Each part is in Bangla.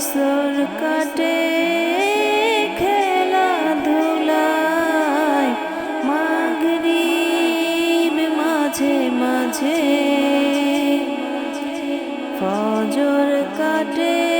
আসর কাটে খেলাধুলায় মাগরি মাঝে মাঝে। ফজর কাটে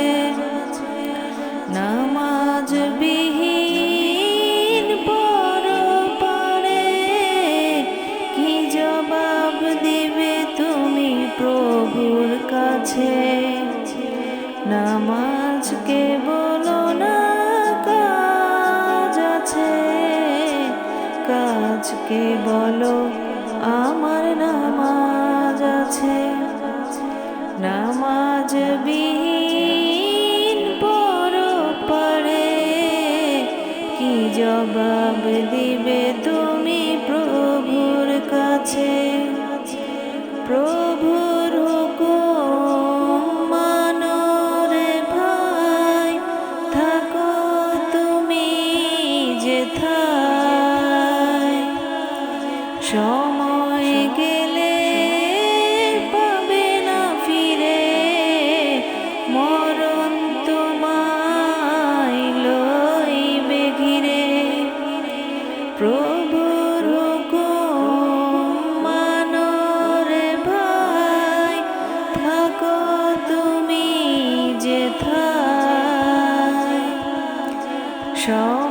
কাছে নামাজকে বলো না কাজ আছে। কাজকে বলো আমার নামাজ আছে। নামাজ বিহীন সময় গেলে পাবে না ফিরে। মরণ তোমায় লইবে ঘিরে। প্রভুর হুকুম মানো রে ভাই থাকো তুমি যেথায় সময়